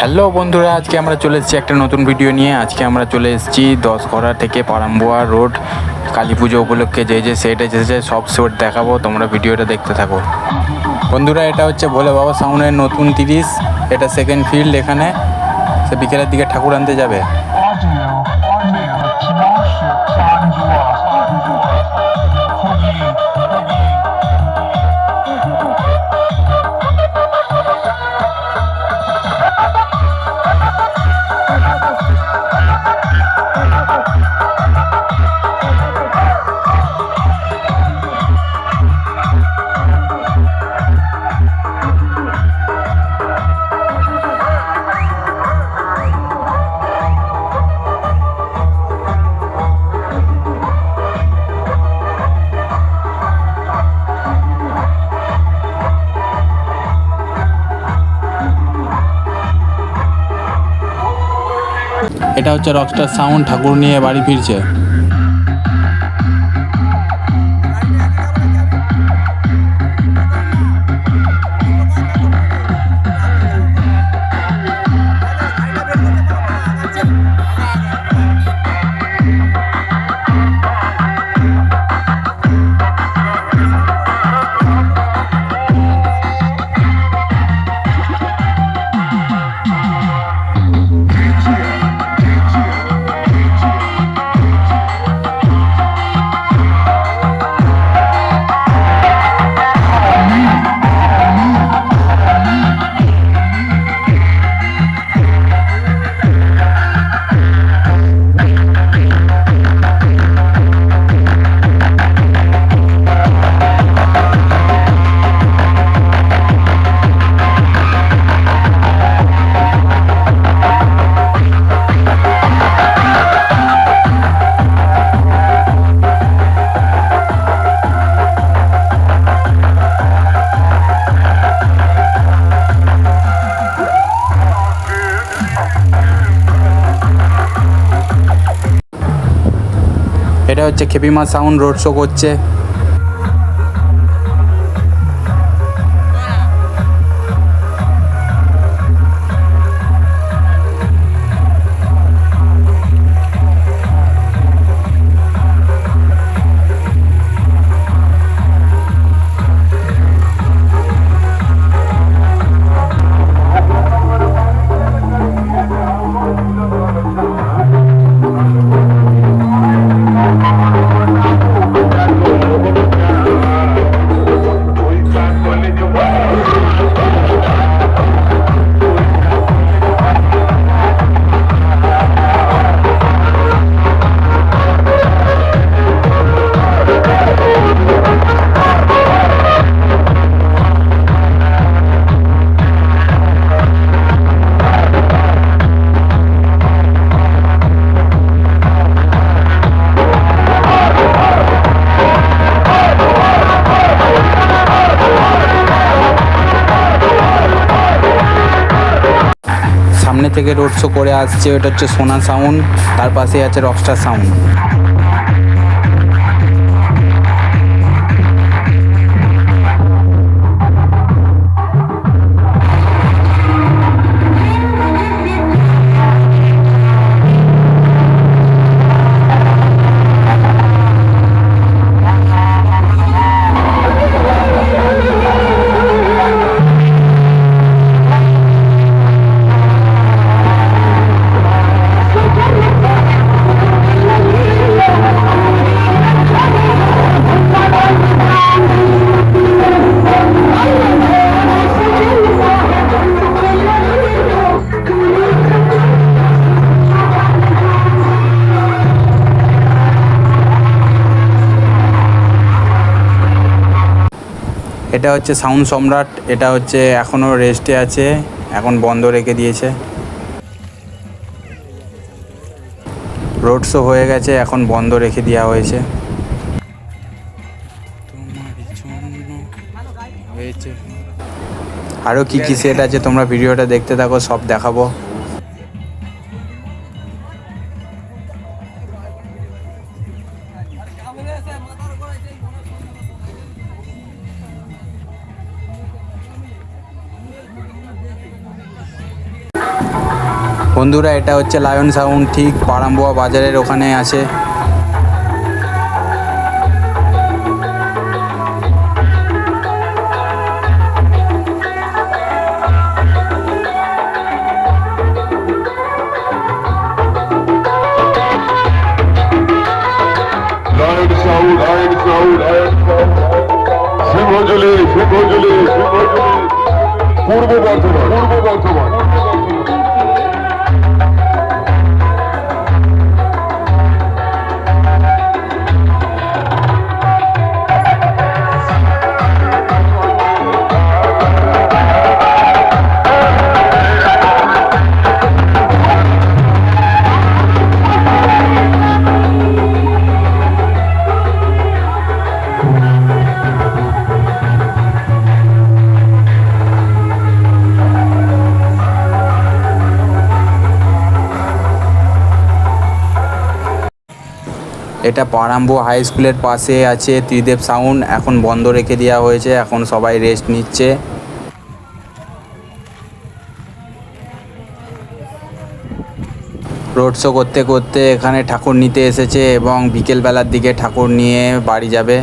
Hello বন্ধুরা, আজকে আমরা চলে এসেছি একটা নতুন ভিডিও নিয়ে। আজকে আমরা চলে এসেছি দশঘরা থেকে পারাম্বোয়া রোড কালী পুজো উপলক্ষে যে যে সেট এসেছে, সব সেট দেখাবো, তোমরা ভিডিওটা দেখতে থাকো। বন্ধুরা, এটা হচ্ছে ভোলে বাবা সামনে নতুন তিরিশ, এটা সেকেন্ড ফিল্ড এখানে, সে বিকেলের দিকে ঠাকুর আনতে যাবে। এটা হচ্ছে রকস্টার সাউন্ড ঠাকুর নিয়ে বাড়ি ফিরছে। এটা হচ্ছে খেপিমা সাউন্ড রোড শো করছে। সামনে থেকে রোড শো করে আসছে ওটা হচ্ছে সোনা সাউন্ড তার পাশে আছে রকস্টার সাউন্ড এটা হচ্ছে সাউন্ড সম্রাট, এটা হচ্ছে এখনও রেস্টে আছে, এখন বন্ধ রেখে দিয়েছে। রোড শো হয়ে গেছে, এখন বন্ধ রেখে দেওয়া হয়েছে। আরও কি কি সেট আছে তোমরা ভিডিওটা দেখতে থাকো, সব দেখাবো। বন্ধুরা এটা হচ্ছে লায়ন সাউন্ড ঠিক পারাম্বোয়া বাজারের ওখানে আছে। পূর্ব বর্ধমান পূর্ব বর্ধমান। এটা পারাম্বু হাই স্কুলের পাশে আছে, ত্রিদেব সাউন্ড এখন বন্ধ রেখে দেওয়া হয়েছে, এখন সবাই রেস্ট নিচ্ছে। রোড শো করতে করতে এখানে ঠাকুর নিতে এসেছে এবং বিকেলবেলার দিকে ঠাকুর নিয়ে বাড়ি যাবে।